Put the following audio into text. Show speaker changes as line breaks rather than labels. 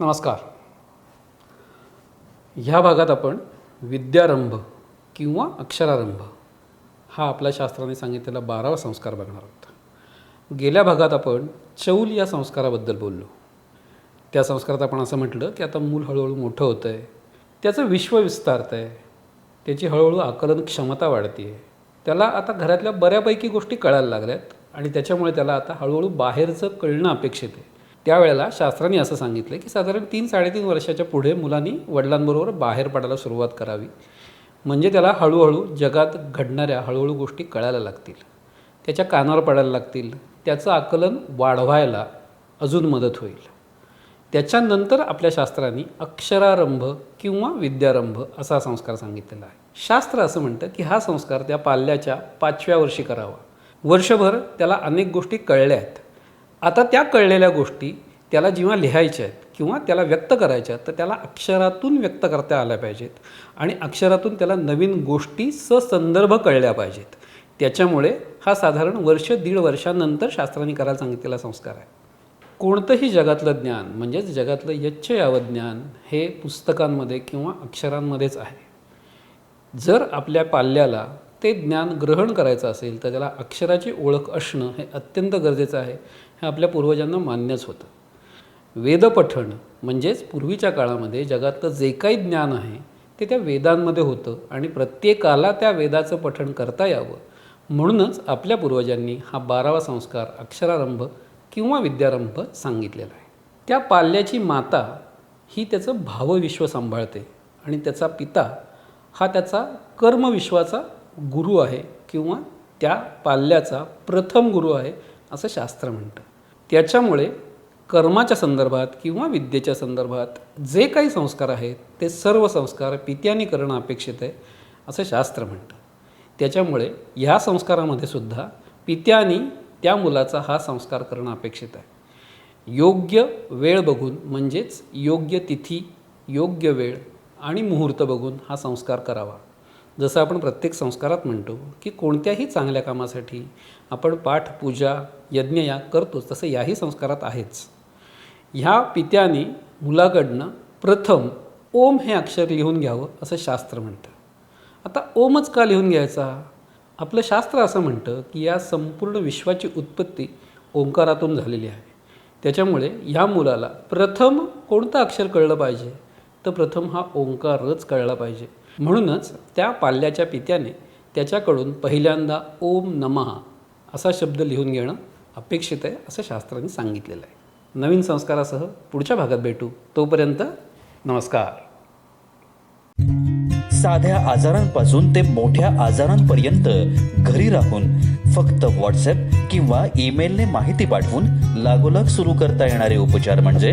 नमस्कार. ह्या भागात आपण विद्यारंभ किंवा अक्षरारंभ हा आपल्या शास्त्राने सांगितलेला बारावा संस्कार बघणार आहोत. गेल्या भागात आपण चौल या संस्काराबद्दल बोललो. त्या संस्कारात आपण असं म्हटलं की आता मूल हळूहळू मोठं होतं आहे त्याचं विश्व विस्तारत आहे त्याची हळूहळू आकलन क्षमता वाढते आहे त्याला आता घरातल्या बऱ्यापैकी गोष्टी कळायला लागल्यात आणि त्याच्यामुळे त्याला आता हळूहळू बाहेरचं कळणं अपेक्षित आहे. त्यावेळेला शास्त्रांनी असं सांगितलं की साधारण तीन साडेतीन वर्षाच्या पुढे मुलांनी वडिलांबरोबर बाहेर पडायला सुरुवात करावी. म्हणजे त्याला हळूहळू जगात घडणाऱ्या हळूहळू गोष्टी कळायला लागतील. त्याच्या कानावर पडायला लागतील. त्याचं आकलन वाढवायला अजून मदत होईल. त्याच्यानंतर आपल्या शास्त्रांनी अक्षरारंभ किंवा विद्यारंभ असा संस्कार सांगितलेला आहे. शास्त्र असं म्हणतं की हा संस्कार त्या पाल्याच्या पाचव्या वर्षी करावा. वर्षभर त्याला अनेक गोष्टी कळल्या आहेत. आता त्या कळलेल्या गोष्टी त्याला जेव्हा लिहायच्या आहेत किंवा त्याला व्यक्त करायच्या आहेत तर त्याला अक्षरातून व्यक्त करता आल्या पाहिजेत. आणि अक्षरातून त्याला नवीन गोष्टी ससंदर्भ कळल्या पाहिजेत. त्याच्यामुळे हा साधारण वर्ष दीड वर्षानंतर शास्त्रांनी करायला सांगितलेला संस्कार आहे. कोणतंही जगातलं ज्ञान म्हणजेच जगातलं यच्छ यावं ज्ञान हे पुस्तकांमध्ये किंवा अक्षरांमध्येच आहे. जर आपल्या पाल्याला ते ज्ञान ग्रहण करायचं असेल तर त्याला अक्षराची ओळख असणं हे अत्यंत गरजेचं आहे हे आपल्या पूर्वजांना मान्यच होतं. वेदपठण म्हणजेच पूर्वीच्या काळामध्ये जगातलं जे काही ज्ञान आहे ते त्या वेदांमध्ये होतं आणि प्रत्येकाला त्या वेदाचं पठण करता यावं. म्हणूनच आपल्या पूर्वजांनी हा बारावा संस्कार अक्षरारंभ किंवा विद्यारंभ सांगितलेला आहे. त्या पाल्याची माता ही त्याचं भावविश्व सांभाळते आणि त्याचा पिता हा त्याचा कर्मविश्वाचा गुरु आहे किंवा त्या पाल्याचा प्रथम गुरु आहे असं शास्त्र म्हणतं. त्याच्यामुळे कर्माच्या संदर्भात किंवा विद्येच्या संदर्भात जे काही संस्कार आहेत ते सर्व संस्कार पित्याने करणं अपेक्षित आहे असं शास्त्र म्हणतं. त्याच्यामुळे ह्या संस्कारामध्ये सुद्धा पित्यानी त्या मुलाचा हा संस्कार करणं अपेक्षित आहे. योग्य वेळ बघून म्हणजेच योग्य तिथी योग्य वेळ आणि मुहूर्त बघून हा संस्कार करावा. जसं आपण प्रत्येक संस्कारात म्हणतो की कोणत्याही चांगल्या कामासाठी आपण पाठ पूजा यज्ञ या करतोच तसं याही संस्कारात आहेच. ह्या पित्याने मुलाकडनं प्रथम ओम हे अक्षर लिहून घ्यावं असं शास्त्र म्हणतं. आता ओमच का लिहून घ्यायचा? आपलं शास्त्र असं म्हणतं की या संपूर्ण विश्वाची उत्पत्ती ओंकारातून झालेली आहे. त्याच्यामुळे ह्या मुलाला प्रथम कोणतं अक्षर कळलं पाहिजे? तर प्रथम हा ओंकारच कळला पाहिजे. म्हणूनच त्या पाल्याच्या पित्याने त्याच्याकडून पहिल्यांदा ओम नमहा असा शब्द लिहून घेणं अपेक्षित आहे असं शास्त्रांनी सांगितलेलं आहे. नवीन संस्कारासह पुढच्या भागात भेटू. तोपर्यंत नमस्कार.
साध्या आजारांपासून ते मोठ्या आजारांपर्यंत घरी राहून फक्त व्हॉट्सअप किंवा ईमेलने माहिती पाठवून लागोलाग सुरू करता येणारे उपचार म्हणजे